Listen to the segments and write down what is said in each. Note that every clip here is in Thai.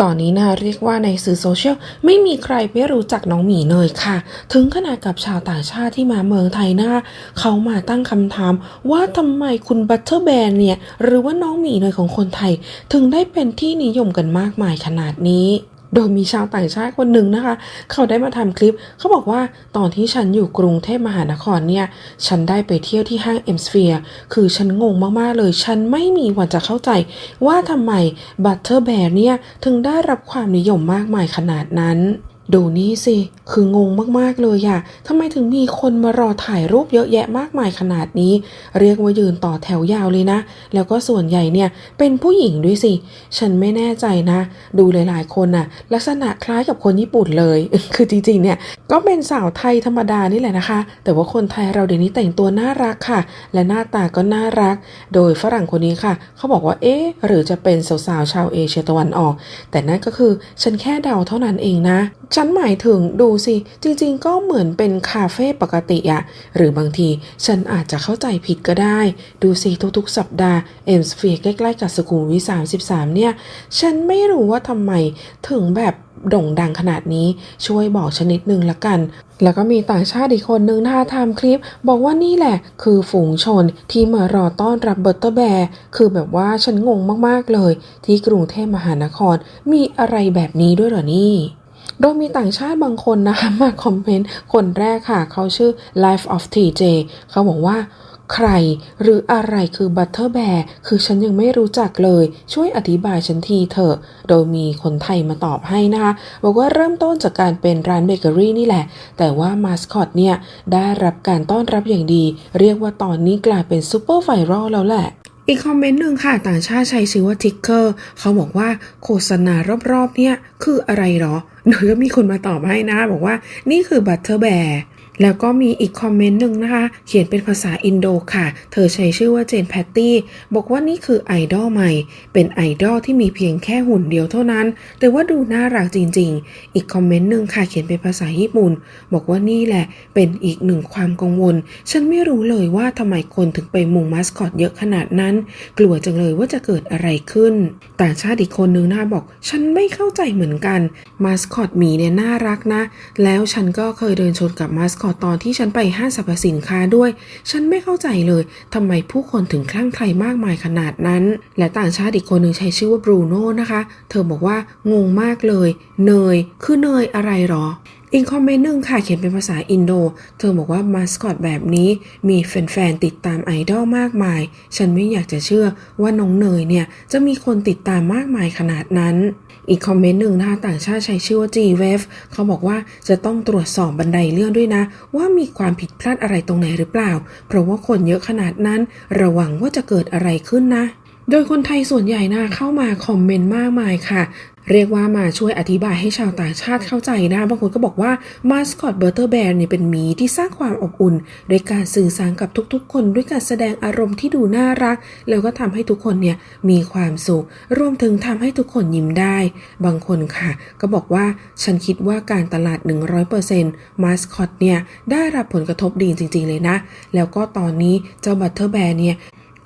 ตอนนี้นะเรียกว่าในสื่อโซเชียลไม่มีใครไม่รู้จักน้องหมีเนยค่ะ ถึงขนาดกับชาวต่างชาติที่มาเมืองไทยนะเขามาตั้งคำถาม ว่าทำไมคุณบัตเตอร์แบนเนี่ย หรือว่าน้องหมีเนยของคนไทย ถึงได้เป็นที่นิยมกันมากมายขนาดนี้ โดยมีชาวต่างชาติคนหนึ่งนะคะ เขาได้มาทำคลิป เขาบอกว่าตอนที่ฉันอยู่กรุงเทพมหานครเนี่ย ฉันได้ไปเที่ยวที่ห้างเอ็มสเฟียร์คือฉันงงมากๆเลย ฉันไม่มีวันจะเข้าใจว่าทำไมบัตเทอร์แบร์เนี่ย ถึงได้รับความนิยมมากมายขนาดนั้น ดูนี่สิ คืองงมากๆเลยอะทำไมถึงมีคนมารอถ่ายรูปเยอะแยะมากมายขนาดนี้ เรียกว่ายืนต่อแถวยาวเลยนะ แล้วก็ส่วนใหญ่เนี่ยเป็นผู้หญิงด้วยสิ ฉันไม่แน่ใจนะ ดูหลายๆคนน่ะลักษณะคล้ายกับคนญี่ปุ่นเลย คือจริงๆ เนี่ยก็เป็นสาวไทยธรรมดานี่แหละนะคะ แต่ว่าคนไทยเราเดี๋ยวนี้แต่งตัวน่ารักค่ะ และหน้าตาก็น่ารัก โดยฝรั่งคนนี้ค่ะ เขาบอกว่าเอ๊ะหรือจะเป็นสาวๆชาวเอเชียตะวันออก แต่นั่นก็คือฉันแค่เดาเท่านั้นเองนะฉันหมายถึงดูสิ จริงๆ ก็เหมือนเป็นคาเฟ่ปกติอะหรือบางทีฉันอาจจะเข้าใจผิดก็ได้ ดูสิทุกๆ สัปดาห์เอ็มสเฟียใกล้ๆกับสุขุมวิท33 เนี่ย ฉันไม่รู้ว่าทำไมถึงแบบโด่งดังขนาดนี้ช่วยบอกชนิดหนึ่งละกัน แล้วก็มีต่างชาติอีกคนนึงนะคะทำคลิป บอกว่านี่แหละ คือฝูงชนที่มารอต้อนรับเบอร์เตอร์แบร์คือแบบว่าฉันงงมากๆเลย ที่กรุงเทพมหานครมีอะไรแบบนี้ด้วยเหรอนี่ โดยมีต่างชาติบางคนนะคะมาคอมเมนต์คนแรกค่ะ เขาชื่อ Life of TJ เขาบอกว่าใครหรืออะไรคือ Butter Bear คือฉันยังไม่รู้จักเลย ช่วยอธิบายฉันทีเถอะ โดยมีคนไทยมาตอบให้นะคะ บอกว่าเริ่มต้นจากการเป็นร้านเบเกอรี่นี่แหละ แต่ว่ามาสคอตเนี่ย ได้รับการต้อนรับอย่างดี เรียกว่าตอนนี้กลายเป็นซูเปอร์ไวรัลแล้วแหละ อีกคอมเมนต์หนึ่งค่ะ ต่างชาติใช้ชื่อว่าทิกเกอร์เขาบอกว่าโฆษณารอบๆเนี่ยคืออะไรหรอ โดยก็มีคนมาตอบให้นะ บอกว่านี่คือบัตเตอร์แบร์ แล้วก็มีอีกคอมเมนต์หนึ่งนะคะ เขียนเป็นภาษาอินโดค่ะ เธอใช้ชื่อว่าเจนแพตตี้ บอกว่านี่คือไอดอลใหม่ เป็นไอดอลที่มีเพียงแค่หุ่นเดียวเท่านั้น แต่ว่าดูน่ารักจริง ๆ อีกคอมเมนต์หนึ่งค่ะ เขียนเป็นภาษาญี่ปุ่น บอกว่านี่แหละ เป็นอีกหนึ่งความกังวล ฉันไม่รู้เลยว่าทำไมคนถึงไปมุงมาสคอตเยอะขนาดนั้น กลัวจังเลยว่าจะเกิดอะไรขึ้น ต่างชาติอีกคนนึงนะคะบอก ฉันไม่เข้าใจเหมือนกัน มาสคอตหมีเนี่ยน่ารักนะ แล้วฉันก็เคยเดินชนกับมาสคอตตอนที่ฉันไปห้างสรรพสินค้าด้วย ฉันไม่เข้าใจเลยทำไมผู้คนถึงคลั่งไคล้มากมายขนาดนั้น และต่างชาติอีกคนหนึ่งใช้ชื่อว่าบรูโน่นะคะ เธอบอกว่างงมากเลย เนย คือเนยอะไรหรอ อีกคอมเมนต์หนึ่งค่ะเขียนเป็นภาษาอินโด เธอบอกว่ามาสคอตแบบนี้มีแฟนๆ ติดตามไอดอลมากมาย ฉันไม่อยากจะเชื่อว่าน้องเนยเนี่ย จะมีคนติดตามมากมายขนาดนั้น อีกคอมเมนต์หนึ่งนะคะต่างชาติใช้ชื่อว่า G-Wave เขาบอกว่าจะต้องตรวจสอบบันไดเลื่อนด้วยนะ ว่ามีความผิดพลาดอะไรตรงไหนหรือเปล่า เพราะว่าคนเยอะขนาดนั้น ระวังว่าจะเกิดอะไรขึ้นนะ โดยคนไทยส่วนใหญ่นะเข้ามาคอมเมนต์มากมายค่ะ เรียกว่ามาช่วยอธิบายให้ชาวต่างชาติเข้าใจนะ บางคนก็บอกว่ามาสคอตเบอร์เตอร์แบร์เนี่ยเป็นหมีที่สร้างความอบอุ่น โดยการสื่อสารกับทุกๆ คนด้วยการแสดงอารมณ์ที่ดูน่ารัก แล้วก็ทำให้ทุกคนเนี่ยมีความสุข รวมถึงทำให้ทุกคนยิ้มได้ บางคนค่ะ ก็บอกว่าฉันคิดว่าการตลาด 100%มาสคอตเนี่ยได้รับผลกระทบดีจริง ๆ เลยนะ แล้วก็ตอนนี้เจ้าบัตเตอร์แบร์เนี่ย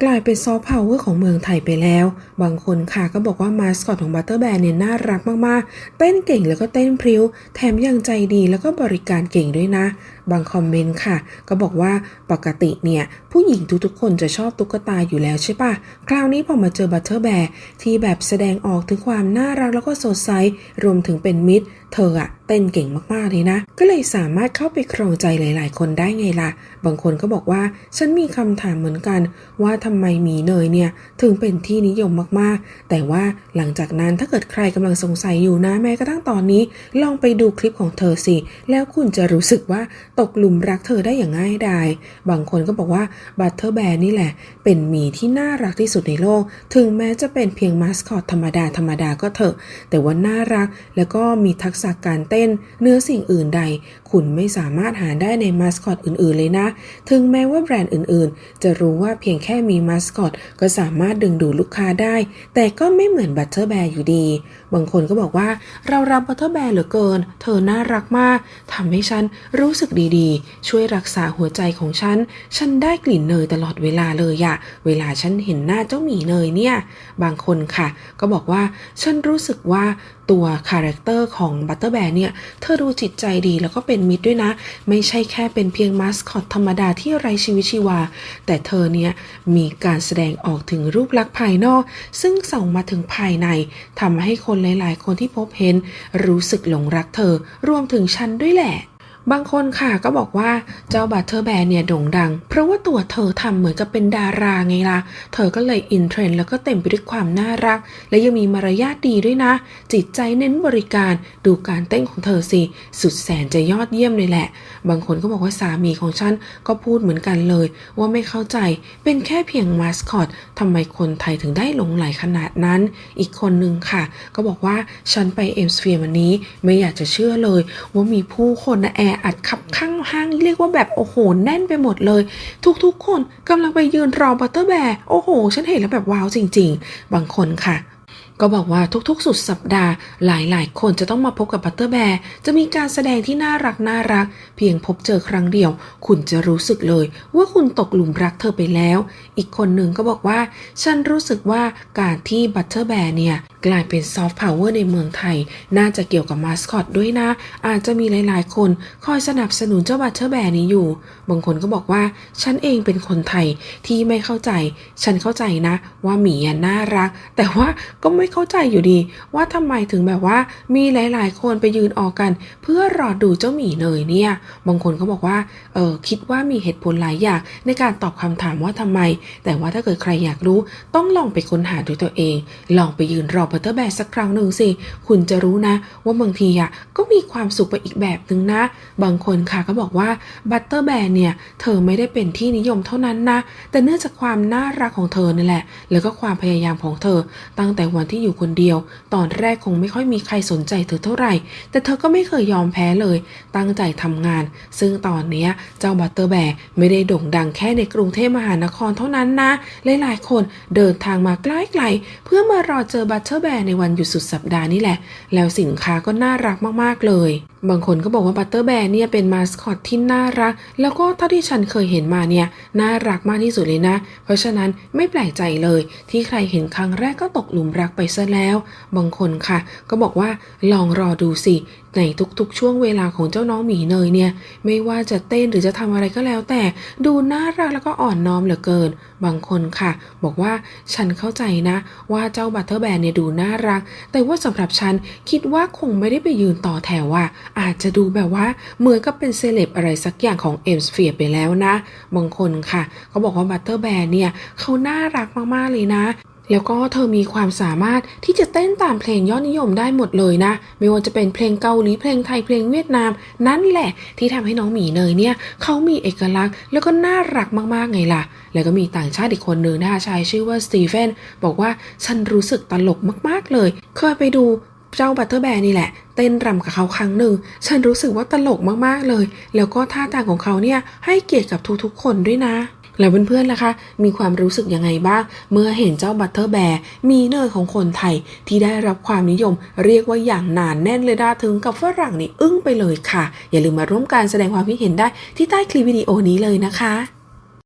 กลายเป็นซอฟต์พาวเวอร์ของเมืองไทยไปแล้ว บางคนค่ะก็บอกว่ามาสคอตของบัตเตอร์แบร์เนี่ยน่ารักมากๆ เต้นเก่งแล้วก็เต้นพริ้ว แถมยังใจดีแล้วก็บริการเก่งด้วยนะ บางคอมเมนต์ค่ะ ก็บอกว่าปกติเนี่ยผู้หญิงทุกๆคนจะชอบตุ๊กตาอยู่แล้วใช่ปะคราวนี้พอมาเจอบัตเตอร์แบร์ที่แบบแสดงออกถึงความน่ารักแล้วก็สดใสรวมถึงเป็นมิตร เธออะเต้นเก่งมากๆเลยนะ ก็เลยสามารถเข้าไปครองใจหลาย ๆ คนได้ไงล่ะ บางคนก็บอกว่าฉันมีคำถามเหมือนกันว่าทำไมหมีเนยเนี่ยถึงเป็นที่นิยมมากๆ แต่ว่าหลังจากนั้นถ้าเกิดใครกำลังสงสัยอยู่นะแม้กระทั่งตอนนี้ ลองไปดูคลิปของเธอสิ แล้วคุณจะรู้สึกว่าตกหลุมรักเธอได้อย่างง่ายดาย บางคนก็บอกว่าบัตเตอร์แบร์นี่แหละ เป็นหมีที่น่ารักที่สุดในโลก ถึงแม้จะเป็นเพียงมาสคอตธรรมดาธรรมดาก็เถอะ แต่ว่าน่ารักแล้วก็มีทักษะการเต้นเนื้อสิ่งอื่นใด คุณไม่สามารถหาได้ในมาสคอตอื่นๆเลยนะ ถึงแม้ว่าแบรนด์อื่นๆ จะรู้ว่าเพียงแค่มีมาสคอตก็สามารถดึงดูดลูกค้าได้ แต่ก็ไม่เหมือนบัตเตอร์แบร์อยู่ดี บางคนก็บอกว่าเรารับบัตเตอร์แบร์เหลือเกิน เธอน่ารักมากทำให้ฉันรู้สึกดีๆ ช่วยรักษาหัวใจของฉัน ฉันได้กลิ่นเนยตลอดเวลาเลยอะเวลาฉันเห็นหน้าเจ้าหมีเนยเนี่ย บางคนค่ะ ก็บอกว่าฉันรู้สึกว่าตัวคาแรคเตอร์ของบัตเตอร์แบร์เนี่ย เธอดูจิตใจดีแล้วก็เป็นมิตรด้วยนะ ไม่ใช่แค่เป็นเพียงมาสคอตธรรมดาที่ไร้ชีวิตชีวา แต่เธอเนี่ยมีีการแสดงออกถึงรูปลักษณ์ภายนอก ซึ่งส่องมาถึงภายในทำให้คนหลาย ๆ คนที่พบเห็น รู้สึกหลงรักเธอ รวมถึงฉันด้วยแหละ บางคนค่ะก็บอกว่าเจ้าบัตเตอร์แบร์เนี่ยโด่งดัง เพราะว่าตัวเธอทำเหมือนกับเป็นดาราไงล่ะ เธอก็เลยอินเทรนด์แล้วก็เต็มไปด้วยความน่ารัก และยังมีมารยาทดีด้วยนะ จิตใจเน้นบริการดูการเต้นของเธอสิ สุดแสนจะยอดเยี่ยมเลยแหละ บางคนก็บอกว่าสามีของฉันก็พูดเหมือนกันเลย ว่าไม่เข้าใจเป็นแค่เพียงมาสคอตทำไมคนไทยถึงได้หลงไหลขนาดนั้น อีกคนนึงค่ะ ก็บอกว่าฉันไปเอ็มสเฟียวันนี้ไม่อยากจะเชื่อเลย ว่ามีผู้คนนะแออัดขับข้างห้างเรียกว่าแบบโอ้โหแน่นไปหมดเลย ทุกๆ คนกำลังไปยืนรอบัตเตอร์แบร์โอ้โห ฉันเห็นแล้วแบบว้าวจริง ๆ บางคนค่ะ ก็บอกว่าทุกๆ สุดสัปดาห์หลายๆ คนจะต้องมาพบกับบัตเตอร์แบร์จะมีการแสดงที่น่ารักน่ารัก เพียงพบเจอครั้งเดียว คุณจะรู้สึกเลยว่าคุณตกหลุมรักเธอไปแล้ว อีกคนหนึ่งก็บอกว่า ฉันรู้สึกว่าการที่บัตเตอร์แบร์เนี่ย กลายเป็นซอฟต์พาวเวอร์ในเมืองไทย น่าจะเกี่ยวกับมาสคอตด้วยนะ อาจจะมีหลายๆ คนคอยสนับสนุนเจ้าบัตเตอร์แบร์นี้อยู่ บางคนก็บอกว่า ฉันเองเป็นคนไทยที่ไม่เข้าใจ ฉันเข้าใจนะ ว่าหมีน่ารัก แต่ว่าก็ไม่เข้าใจอยู่ดี ว่าทำไมถึงแบบว่ามีหลาย ๆ คนไปยืนออกกัน เพื่อรอดูเจ้าหมีเนยเนี่ย บางคนก็บอกว่าเออคิดว่ามีเหตุผลหลายอย่างในการตอบคำถามว่าทำไม แต่ว่าถ้าเกิดใครอยากรู้ ต้องลองไปค้นหาด้วยตัวเอง ลองไปยืนรอบัตเตอร์แบร์สักครั้งหนึ่งสิ คุณจะรู้นะ ว่าบางทีอะก็มีความสุขไปอีกแบบหนึ่งนะ บางคนค่ะก็บอกว่าบัตเตอร์แบร์เนี่ยเธอไม่ได้เป็นที่นิยมเท่านั้นนะ แต่เนื่องจากความน่ารักของเธอนี่แหละ แล้วก็ความพยายามของเธอ ตั้งแต่วันที่อยู่คนเดียว ตอนแรกคงไม่ค่อยมีใครสนใจเธอเท่าไหร่ แต่เธอก็ไม่เคยยอมแพ้เลย ตั้งใจทำงาน ซึ่งตอนนี้เจ้าบัตเตอร์แบร์ไม่ได้โด่งดังแค่ในกรุงเทพมหานครเท่านั้นนะหลายๆคนเดินทางมาใกล้ไกลเพื่อมารอเจอบัตเตอร์แบร์ในวันหยุดสุดสัปดาห์นี่แหละ แล้วสินค้าก็น่ารักมากๆเลย บางคนก็บอกว่าบัตเตอร์แบร์เนี่ยเป็นมาสคอตที่น่ารัก แล้วก็เท่าที่ฉันเคยเห็นมาเนี่ยน่ารักมากที่สุดเลยนะ เพราะฉะนั้นไม่แปลกใจเลย ที่ใครเห็นครั้งแรกก็ตกหลุมรักไปซะแล้ว บางคนค่ะ ก็บอกว่าลองรอดูสิ ในทุกๆ ช่วงเวลาของเจ้าน้องหมีเนยเนี่ย ไม่ว่าจะเต้นหรือจะทำอะไรก็แล้วแต่ดูน่ารักแล้วก็อ่อนน้อมเหลือเกิน บางคนค่ะ บอกว่าฉันเข้าใจนะ ว่าเจ้าบัตเตอร์แบนเนี่ยดูน่ารัก แต่ว่าสำหรับฉันคิดว่าคงไม่ได้ไปยืนต่อแถวอะอาจจะดูแบบว่าเหมือนกับเป็นเซเลบอะไรสักอย่างของเอ็มสเฟียไปแล้วนะ บางคนค่ะเขาบอกว่าบัตเตอร์แบนเนี่ยเขาน่ารักมากๆเลยนะ แล้วก็เธอมีความสามารถที่จะเต้นตามเพลงยอดนิยมได้หมดเลยนะ ไม่ว่าจะเป็นเพลงเกาหลีเพลงไทยเพลงเวียดนาม นั่นแหละที่ทำให้น้องหมีเนยเนี่ยเขามีเอกลักษณ์ แล้วก็น่ารักมากๆไงล่ะ แล้วก็มีต่างชาติอีกคนหนึ่งนะคะชายชื่อว่าสตีเฟนบอกว่าฉันรู้สึกตลกมากๆเลย เคยไปดูเจ้าบัตเตอร์แบร์นี่แหละเต้นรำกับเขาครั้งหนึ่ง ฉันรู้สึกว่าตลกมากๆเลย แล้วก็ท่าทางของเขาเนี่ยให้เกียรติกับทุกๆคนด้วยนะ แล้วเพื่อนๆล่ะคะ มีความรู้สึกยังไงบ้าง เมื่อเห็นเจ้าบัตเตอร์แบร์มีเนอร์ของคนไทยที่ได้รับความนิยม เรียกว่าอย่างหนานแน่นเลยดาถึงกับฝรั่งนี่อึ้งไปเลยค่ะ อย่าลืมมาร่วมการแสดงความคิดเห็นได้ที่ใต้คลิปวิดีโอนี้เลยนะคะ